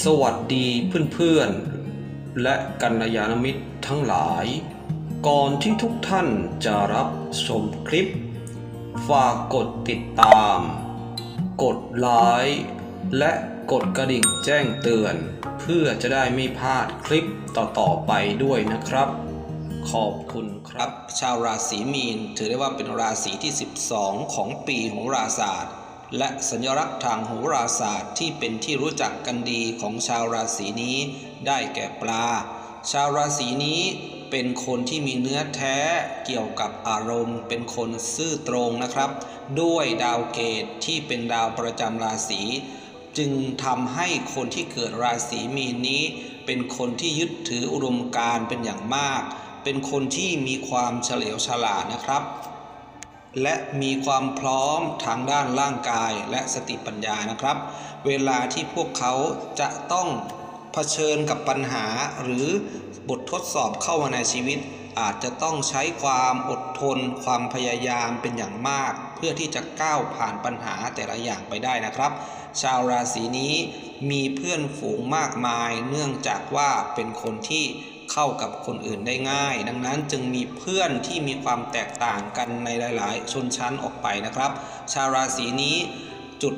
สวัสดีเพื่อนๆ และกัลยาณมิตรทั้งหลาย ก่อนที่ทุกท่านจะรับชมคลิป ฝากกดติดตาม กดไลค์และกดกระดิ่งแจ้งเตือน เพื่อจะได้ไม่พลาดคลิปต่อๆไปด้วยนะครับ ขอบคุณครับ ชาวราศีมีน ถือได้ว่าเป็นราศีที่ 12 ของปีโหราศาสตร์ และสัญลักษณ์ทางโหราศาสตร์ที่เป็นที่รู้จักกันดีของชาวราศีนี้ ได้แก่ปลา ชาวราศีนี้เป็นคนที่มีเนื้อแท้เกี่ยวกับอารมณ์ เป็นคนซื่อตรงนะครับ ด้วยดาวเกตที่เป็นดาวประจำราศีจึงทำให้คนที่เกิดราศีมีนนี้ เป็นคนที่ยึดถืออุดมการเป็นอย่างมาก เป็นคนที่มีความเฉลียวฉลาดนะครับ และมีความพร้อมทางด้านร่างกายและสติปัญญานะครับ เวลาที่พวกเขาจะต้องเผชิญกับปัญหาหรือบททดสอบเข้ามาในชีวิต อาจจะต้องใช้ความอดทน ความพยายามเป็นอย่างมาก เพื่อที่จะก้าวผ่านปัญหาแต่ละอย่างไปได้นะครับ ชาวราศีนี้มีเพื่อนฝูงมากมาย เนื่องจากว่าเป็นคนที่ เข้ากับคนอื่นได้ง่าย ดังนั้นจึงมีเพื่อนที่มีความแตกต่างกันในหลาย ๆ ชนชั้นออกไปนะครับ ชาวราศีนี้จุด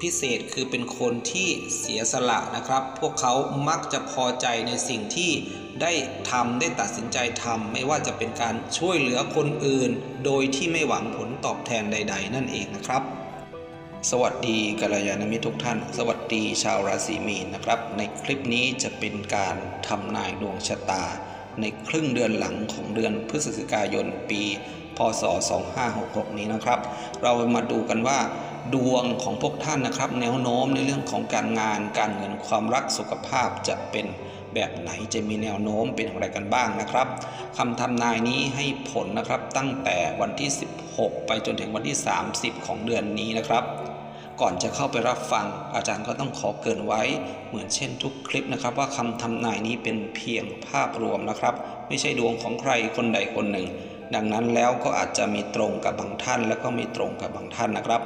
พิเศษคือเป็นคนที่เสียสละนะครับ พวกเขามักจะพอใจในสิ่งที่ได้ทำได้ตัดสินใจทำไม่ว่าจะเป็นการช่วยเหลือคนอื่น โดยที่ไม่หวังผลตอบแทนใด ๆ นั่นเองนะครับ สวัสดีกัลยาณมิตรทุกท่าน สวัสดีชาวราศีมีนนะครับ ในคลิปนี้จะเป็นการทำนายดวงชะตา ในครึ่งเดือนหลังของเดือนพฤศจิกายนปี พศ 2566 นี้นะครับ เรามาดูกันว่า ดวงของพวกท่านนะครับ แนวโน้มในเรื่องของการงาน การเงินความรักสุขภาพจะเป็นแบบไหนจะมีแนวโน้มเป็นอย่างไรกันบ้างนะครับคำทำนายนี้ให้ผลนะครับตั้งแต่วันที่ 16 ไปจนถึงวันที่ 30 ของเดือนนี้นะครับ ก่อนจะเข้าไปรับฟัง อาจารย์ก็ต้องขอเกินไว้ เหมือนเช่นทุกคลิปนะครับ ว่าคำทำนายนี้เป็นเพียงภาพรวมนะครับ ไม่ใช่ดวงของใครคนใดคนหนึ่ง ดังนั้นแล้วก็อาจจะมีตรงกับบางท่าน และก็ไม่ตรงกับบางท่านนะครับ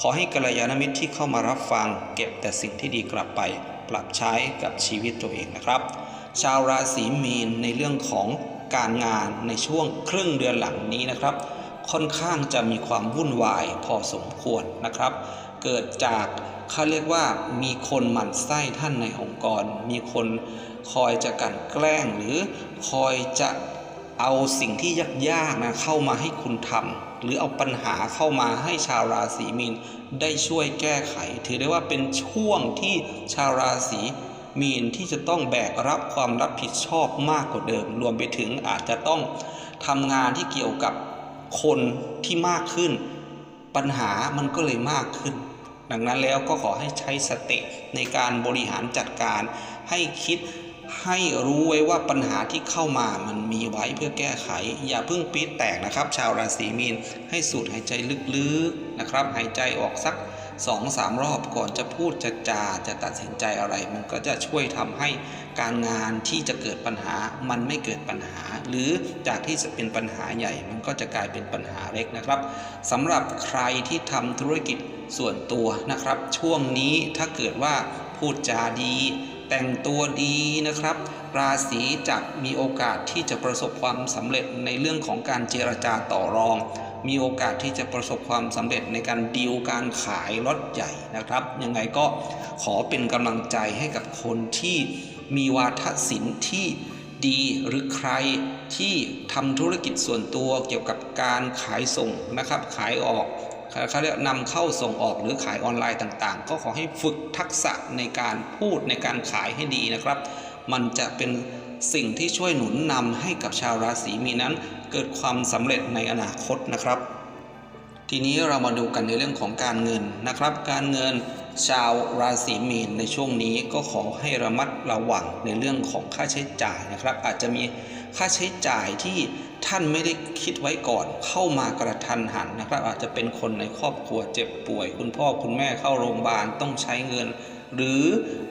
ขอให้กัลยาณมิตรที่เข้ามารับฟัง เก็บแต่สิ่งที่ดีกลับไป ปรับใช้กับชีวิตตัวเองนะครับ ชาวราศีมีนในเรื่องของการงานในช่วงครึ่งเดือนหลังนี้นะครับ ค่อนข้างจะมีความวุ่นวายพอสมควรนะครับ เกิดจากเขาเรียกว่ามีคนหมั่นไส้ท่านในองค์กร มีคนคอยจะกันแกล้งหรือคอยจะเอาสิ่งที่ยากๆนะเข้ามาให้คุณทำหรือเอาปัญหาเข้ามาให้ชาวราศีมีนได้ช่วยแก้ไข ถือได้ว่าเป็นช่วงที่ชาวราศีมีนที่จะต้องแบกรับความรับผิดชอบมากกว่าเดิม รวมไปถึงอาจจะต้องทำงานที่เกี่ยวกับคนที่มากขึ้น ปัญหามันก็เลยมากขึ้น ดังนั้นแล้วก็ขอให้ใช้สติในการบริหารจัดการให้คิด ให้รู้ไว้ว่าปัญหาที่เข้ามามันมีไว้เพื่อแก้ไข อย่าเพิ่งปี๊ดแตกนะครับ ชาวราศีมีนให้สูดหายใจลึกๆนะครับ หายใจออกสักสองสามรอบก่อนจะพูดจะจาจะตัดสินใจอะไร มันก็จะช่วยทำให้การงานที่จะเกิดปัญหามันไม่เกิดปัญหา หรือจากที่จะเป็นปัญหาใหญ่ มันก็จะกลายเป็นปัญหาเล็กนะครับสำหรับใครที่ทำธุรกิจส่วนตัวนะครับ ช่วงนี้ถ้าเกิดว่า พูดจาดี แต่งตัวดีนะครับ ราศีจะมีโอกาสที่จะประสบความสำเร็จในเรื่องของการเจรจาต่อรอง มีโอกาสที่จะประสบความสำเร็จในการดีลการขายรถใหญ่นะครับยังไงก็ขอเป็นกำลังใจให้กับคนที่มีวาทศิลป์ที่ดีหรือใครที่ทำธุรกิจส่วนตัวเกี่ยวกับการขายส่งนะครับ ขายออก เขาเรียกนำเข้าส่งออกหรือขายออนไลน์ต่างๆ ก็ขอให้ฝึกทักษะในการพูดในการขายให้ดีนะครับ มันจะเป็นสิ่งที่ช่วยหนุนนำให้กับชาวราศีมีนนั้น เกิดความสำเร็จในอนาคตนะครับ ทีนี้เรามาดูกันในเรื่องของการเงินนะครับ การเงินชาวราศีมีนในช่วงนี้ก็ขอให้ระมัดระวังในเรื่องของค่าใช้จ่ายนะครับ อาจจะมี ค่าใช้จ่ายที่ท่านไม่ได้คิดไว้ก่อนเข้ามากระทันหันนะครับ อาจจะเป็นคนในครอบครัวเจ็บป่วย คุณพ่อคุณแม่เข้าโรงพยาบาลต้องใช้เงิน หรือ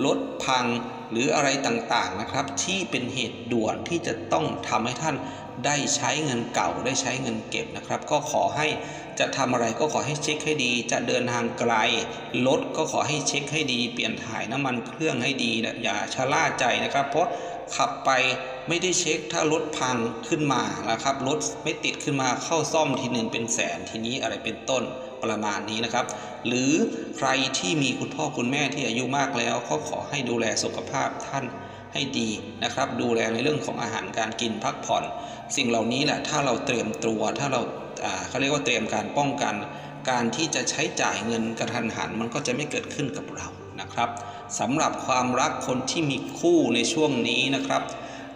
รถพังหรืออะไรต่างๆนะครับ ที่เป็นเหตุด่วนที่จะต้องทำให้ท่าน ได้ใช้เงินเก่าได้ใช้เงินเก็บนะครับ ก็ขอให้จะทำอะไรก็ขอให้เช็คให้ดี จะเดินทางไกลรถก็ขอให้เช็คให้ดี เปลี่ยนถ่ายน้ำมันเครื่องให้ดีนะอย่าชะล่าใจนะครับ เพราะขับไปไม่ได้เช็คถ้ารถพังขึ้นมานะครับรถไม่ติดขึ้นมาเข้าซ่อมทีหนึ่งเป็นแสนทีนี้อะไรเป็นต้นประมาณนี้นะครับ หรือใครที่มีคุณพ่อคุณแม่ที่อายุมากแล้วก็ขอให้ดูแลสุขภาพท่าน ให้ดีนะครับ ดูแลในเรื่องของอาหารการกินพักผ่อน สิ่งเหล่านี้แหละถ้าเราเตรียมตัวถ้าเราเขาเรียกว่าเตรียมการป้องกัน การที่จะใช้จ่ายเงินกระทันหันมันก็จะไม่เกิดขึ้นกับเรานะครับสำหรับความรักคนที่มีคู่ในช่วงนี้นะครับ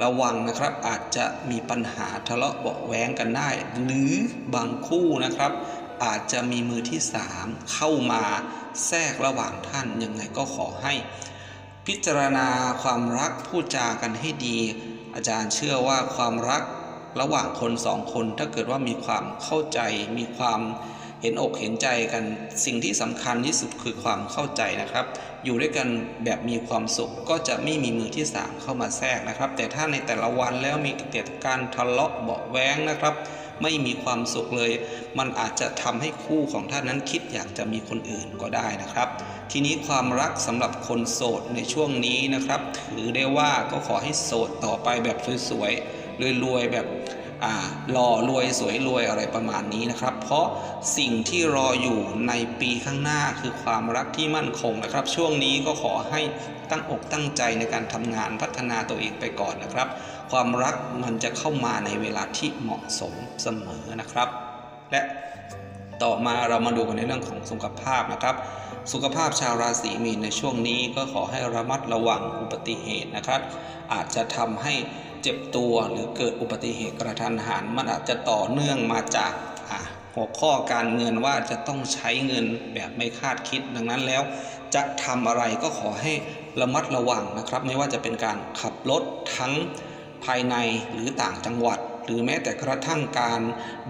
ระวังนะครับอาจจะมีปัญหาทะเลาะเบาะแว้งกันได้ หรือบางคู่นะครับ อาจจะมีมือที่สามเข้ามาแทรกระหว่างท่านยังไงก็ขอให้ พิจารณาความรักพูดจากันให้ดี อาจารย์เชื่อว่าความรักระหว่างคนสองคน ถ้าเกิดว่ามีความเข้าใจ มีความเห็นอกเห็นใจกัน สิ่งที่สำคัญที่สุดคือความเข้าใจนะครับ อยู่ด้วยกันแบบมีความสุขก็จะไม่มีมือที่สามเข้ามาแทรกนะครับ แต่ถ้าในแต่ละวันแล้วมีแต่การทะเลาะเบาแว้งนะครับ ไม่มีความสุขเลย มันอาจจะทำให้คู่ของท่านนั้นคิดอยากจะมีคนอื่นก็ได้นะครับ ทีนี้ความรักสำหรับคนโสดในช่วงนี้นะครับ ถือได้ว่าก็ขอให้โสดต่อไปแบบสวยๆรวยๆแบบหล่อรวยสวยรวยอะไรประมาณนี้นะครับ เพราะสิ่งที่รออยู่ในปีข้างหน้าคือความรักที่มั่นคงนะครับ ช่วงนี้ก็ขอให้ตั้งอกตั้งใจในการทำงานพัฒนาตัวเองไปก่อนนะครับ ความรักมันจะเข้ามาในเวลาที่เหมาะสมเสมอนะครับ และต่อมาเรามาดูกันในเรื่องของสุขภาพนะครับ สุขภาพชาวราศีมีนในช่วงนี้ก็ขอให้ระมัดระวังอุบัติเหตุนะครับ อาจจะทำให้เจ็บตัวหรือเกิดอุบัติเหตุกระทันหันมันอาจจะต่อเนื่องมาจากหัวข้อการเงินว่าจะต้องใช้เงินแบบไม่คาดคิด ดังนั้นแล้ว จะทำอะไรก็ขอให้ระมัดระวังนะครับ ไม่ว่าจะเป็นการขับรถทั้งภายในหรือต่างจังหวัด หรือแม้แต่กระทั่งการ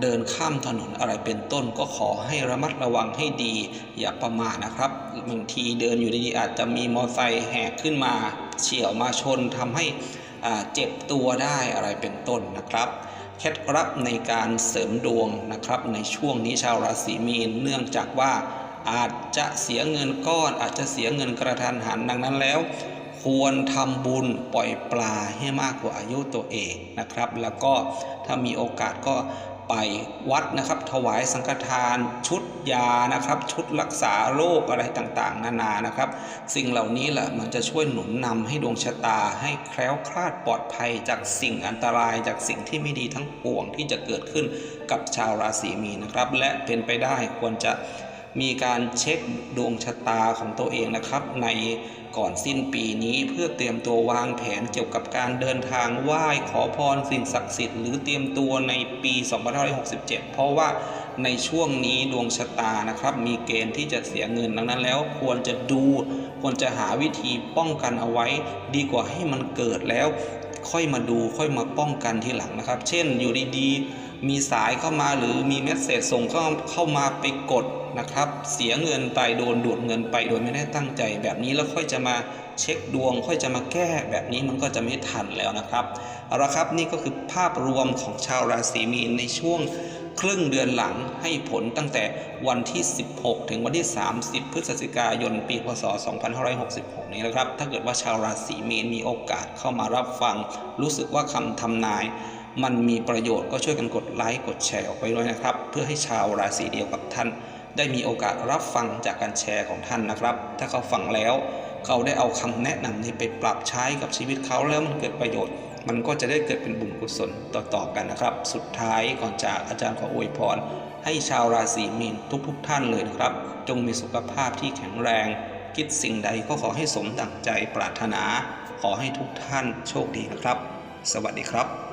เดินข้ามถนนอะไรเป็นต้น ก็ขอให้ระมัดระวังให้ดี อย่าประมาทนะครับบางทีเดินอยู่ดีๆอาจจะมีมอเตอร์ไซค์แหกขึ้นมาเฉี่ยวมาชนทำให้เจ็บตัวได้อะไรเป็นต้นนะครับเคล็ดลับในการเสริมดวงนะครับ ในช่วงนี้ชาวราศีมีนเนื่องจากว่าอาจจะเสียเงินก้อนอาจจะเสียเงินกระทันหันดังนั้นแล้ว ควรทำบุญปล่อยปลาให้มากกว่าอายุตัวเองนะครับ แล้วก็ถ้ามีโอกาสก็ไปวัดนะครับ ถวายสังฆทาน ชุดยานะครับ ชุดรักษาโรคอะไรต่างๆ นานานะครับ สิ่งเหล่านี้แหละมันจะช่วยหนุนนำให้ดวงชะตา ให้แคล้วคลาดปลอดภัยจากสิ่งอันตรายจากสิ่งที่ไม่ดีทั้งปวงที่จะเกิดขึ้นกับชาวราศีมีนะครับ และเป็นไปได้ควรจะ มีการเช็คดวงชะตาของตัวเองนะครับ ในก่อนสิ้นปีนี้เพื่อเตรียมตัววางแผนเกี่ยวกับการเดินทางไหว้ขอพรสิ่งศักดิ์สิทธิ์หรือเตรียมตัวในปี 2567 เพราะว่าในช่วงนี้ดวงชะตานะครับ มีเกณฑ์ที่จะเสียเงินดังนั้นแล้วควรจะดูควรจะหาวิธีป้องกันเอาไว้ ดีกว่าให้มันเกิดแล้ว ค่อยมาดูค่อยมาป้องกันทีหลังนะครับ เช่นอยู่ดีๆมีสายเข้ามาหรือมีเมสเซจส่งเข้าเข้ามาไปกด นะครับ เสียเงินไปโดนดูดเงินไปโดยไม่ได้ตั้งใจแบบนี้แล้วค่อยจะมาเช็คดวง ค่อยจะมาแก้แบบนี้มันก็จะไม่ทันแล้วนะครับเอาละครับนี่ก็คือภาพรวมของชาวราศีมีนในช่วงครึ่งเดือนหลังให้ผลตั้งแต่วันที่ 16 ถึงวันที่ 30 พฤศจิกายน ปีพศ 2566 นี้นะครับ ถ้าเกิดว่าชาวราศีมีนมีโอกาสเข้ามารับฟัง รู้สึกว่าคำทำนาย มันมีประโยชน์ก็ช่วยกันกดไลค์กดแชร์ออกไปด้วยนะครับ เพื่อให้ชาวราศีเดียวกับท่าน ได้มีโอกาสรับฟังจากการแชร์ของท่านนะครับ ถ้าเขาฟังแล้ว เขาได้เอาคำแนะนำนี้ไปปรับใช้กับชีวิตเขาแล้วมันเกิดประโยชน์ มันก็จะได้เกิดเป็นบุญกุศลต่อๆกันนะครับ สุดท้ายก่อนจากอาจารย์ขออวยพร ให้ชาวราศีมีนทุกๆทท่านเลยนะครับ จงมีสุขภาพที่แข็งแรง คิดสิ่งใดก็ขอให้สมดังใจปรารถนา ขอให้ทุกท่านโชคดีนะครับ สวัสดีครับ